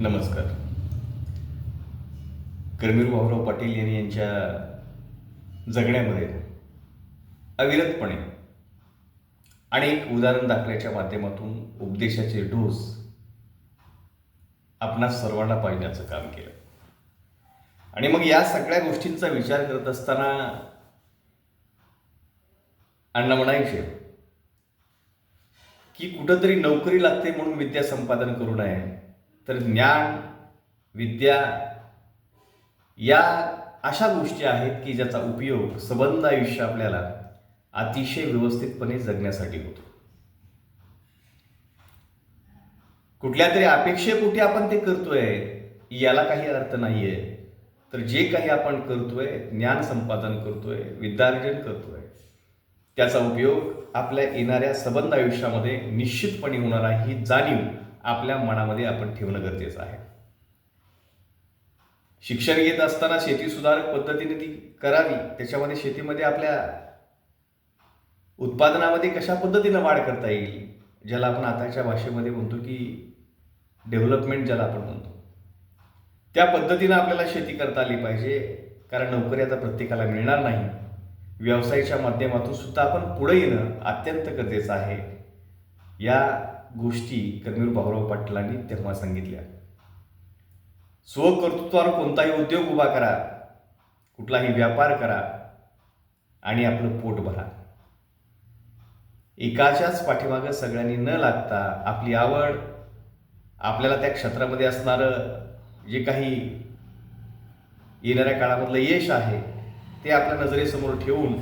नमस्कार. कर्मीर भाऊराव पाटील यांनी यांच्या जगण्यामध्ये अविरतपणे अनेक उदाहरण दाखल्याच्या माध्यमातून उपदेशाचे डोस आपणा सर्वांना पाहिण्याचं काम केलं. आणि मग या सगळ्या गोष्टींचा विचार करत असताना अण्णा म्हणायचे की कुठंतरी नोकरी लागते म्हणून विद्या संपादन करू नये. तर ज्ञान विद्या या अशा गोष्टी आहेत की ज्याचा उपयोग सबंध आयुष्य आपल्याला अतिशय व्यवस्थितपणे जगण्यासाठी होतो. कुठल्या तरी अपेक्षेपोटी आपण ते करतोय याला काही अर्थ नाहीये. तर जे काही आपण करतोय ज्ञान संपादन करतोय विद्यार्जन करतोय त्याचा उपयोग आपल्या येणाऱ्या सबंध आयुष्यामध्ये निश्चितपणे होणार आहे ही जाणीव आपल्या मनामध्ये आपण ठेवणं गरजेचं आहे. शिक्षण घेत असताना शेती सुधारक पद्धतीने ती करावी त्याच्यामध्ये शेतीमध्ये आपल्या उत्पादनामध्ये कशा पद्धतीनं वाढ करता येईल ज्याला आपण आताच्या भाषेमध्ये म्हणतो की डेव्हलपमेंट ज्याला आपण म्हणतो. त्या पद्धतीनं आपल्याला शेती करता आली पाहिजे कारण नोकरी आता प्रत्येकाला मिळणार नाही. व्यवसायाच्या माध्यमातून सुद्धा आपण पुढे येणं अत्यंत गरजेचं आहे. या गोष्टी कर्मीर भाऊराव पाटलांनी तेव्हा सांगितल्या. स्वकर्तृत्वावर कोणताही उद्योग उभा करा कुठलाही व्यापार करा आणि आपलं पोट भरा. एकाच्याच पाठीमागं सगळ्यांनी न लागता आपली आवड आपल्याला त्या क्षेत्रामध्ये असणारं जे काही येणाऱ्या काळामधलं यश आहे ते आपल्या नजरेसमोर ठेवून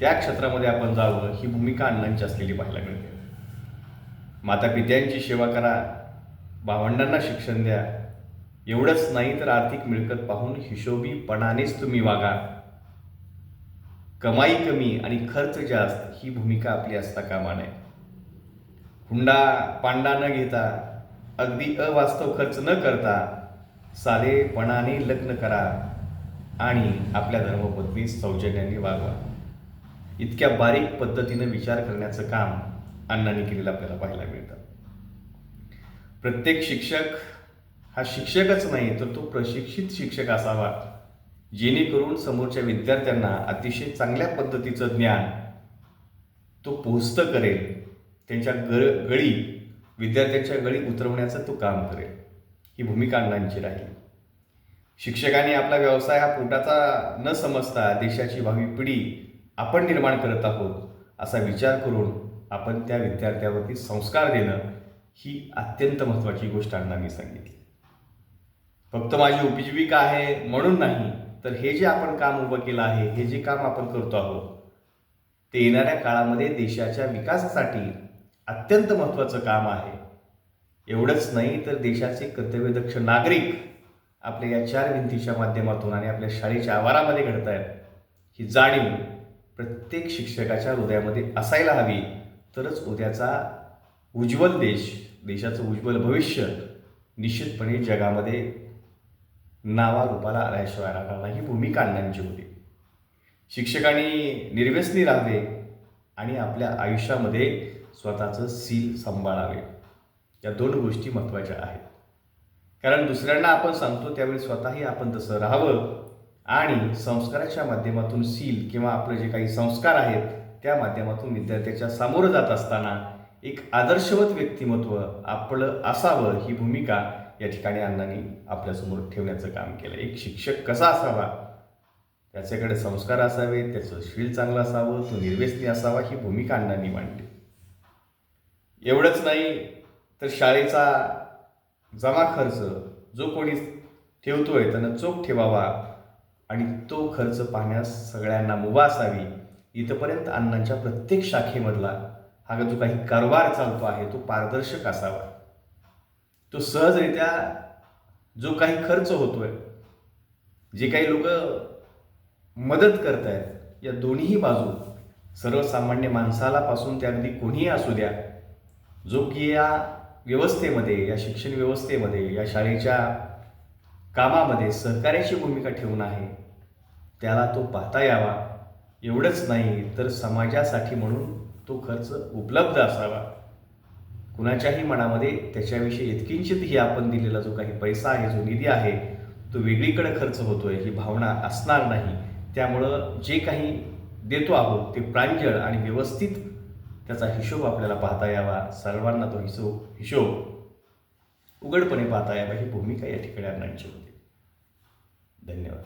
त्या क्षेत्रामध्ये आपण जावं ही भूमिका अण्णांची असलेली पाहायला मिळते. माता पित्यांची सेवा करा. भावंडांना शिक्षण द्या. एवढंच नाही तर आर्थिक मिळकत पाहून हिशोबीपणानेच तुम्ही वागा. कमाई कमी आणि खर्च जास्त ही भूमिका आपली असता कामा नये. हुंडा पांडा न घेता अगदी अवास्तव खर्च न करता साधेपणाने लग्न करा आणि आपल्या धर्मपत्नी सौजन्याने वागवा. इतक्या बारीक पद्धतीनं विचार करण्याचं काम अण्णांनी केलेलं आपल्याला पाहायला मिळतं. प्रत्येक शिक्षक हा शिक्षकच नाही तर तो प्रशिक्षित शिक्षक असावा जेणेकरून समोरच्या विद्यार्थ्यांना अतिशय चांगल्या पद्धतीचं ज्ञान तो पोचतं करेल त्यांच्या गळ गळी विद्यार्थ्यांच्या गळी उतरवण्याचं तो काम करेल. ही भूमिका अण्णांची राहील. शिक्षकांनी आपला व्यवसाय हा पोटाचा न समजता देशाची भावी पिढी आपण निर्माण करत आहोत असा विचार करून आपण त्या विद्यार्थ्यावरती संस्कार देणं ही अत्यंत महत्त्वाची गोष्ट अण्णांनी सांगितली. फक्त माझी उपजीविका आहे म्हणून नाही तर हे जे आपण काम उभं केलं आहे हे जे काम आपण करतो आहोत ते येणाऱ्या काळामध्ये देशाच्या विकासासाठी अत्यंत महत्त्वाचं काम आहे. एवढंच नाही तर देशाचे कर्तव्यदक्ष नागरिक आपल्या या चार भिंतीच्या माध्यमातून आणि आपल्या शाळेच्या आवारामध्ये घडत आहेत ही जाणीव प्रत्येक शिक्षकाच्या हृदयामध्ये असायला हवी. तरच उद्याचा उज्ज्वल देश देशाचं उज्ज्वल भविष्य निश्चितपणे जगामध्ये नावारूपाला आल्याशिवाय राहणार नाही. ही भूमिका अण्णांची होती. शिक्षकांनी निर्व्यसनी राहावे आणि आपल्या आयुष्यामध्ये स्वतःचं सील सांभाळावे. या दोन गोष्टी महत्त्वाच्या आहेत. कारण दुसऱ्यांना आपण सांगतो त्यावेळी स्वतःही आपण तसं राहावं आणि संस्काराच्या माध्यमातून सील किंवा आपले जे काही संस्कार आहेत त्या माध्यमातून विद्यार्थ्याच्या सामोरं जात असताना एक आदर्शवत व्यक्तिमत्व आपलं असावं ही भूमिका या ठिकाणी अण्णांनी आपल्यासमोर ठेवण्याचं काम केलं. एक शिक्षक कसा असावा? त्याच्याकडे संस्कार असावे त्याचं शील चांगलं असावं तो निर्व्यसनी असावा ही भूमिका अण्णांनी मांडली. एवढंच नाही तर शाळेचा जमा खर्च जो कोणी ठेवतोय त्यानं चोख ठेवावा आणि तो खर्च पाहण्यास सगळ्यांना मुभा असावी इथंपर्यंत अण्णांच्या प्रत्येक शाखेमधला हा जो काही कारभार चालतो आहे तो पारदर्शक असावा. तो सहजरित्या जो काही खर्च होतोय जे काही लोक मदत करत आहेत या दोन्ही बाजू सर्वसामान्य माणसाला पासून ते अगदी कोणीही असू द्या जो की या व्यवस्थेमध्ये या शिक्षण व्यवस्थेमध्ये या शाळेच्या कामामध्ये सहकार्याची भूमिका ठेवून आहे त्याला तो पाहता यावा. एवढंच नाही तर समाजासाठी म्हणून तो खर्च उपलब्ध असावा. कुणाच्याही मनामध्ये त्याच्याविषयी इतकिंचितही आपण दिलेला जो काही पैसा आहे जो निधी आहे तो वेगळीकडे खर्च होतोय ही भावना असणार नाही. त्यामुळं जे काही देतो आहोत ते प्रांजळ आणि व्यवस्थित त्याचा हिशोब आपल्याला पाहता यावा. सर्वांना तो हिशोब हिशोब उघडपणे पाहता यावा. ही भूमिका या ठिकाणी अण्णांची होती. धन्यवाद.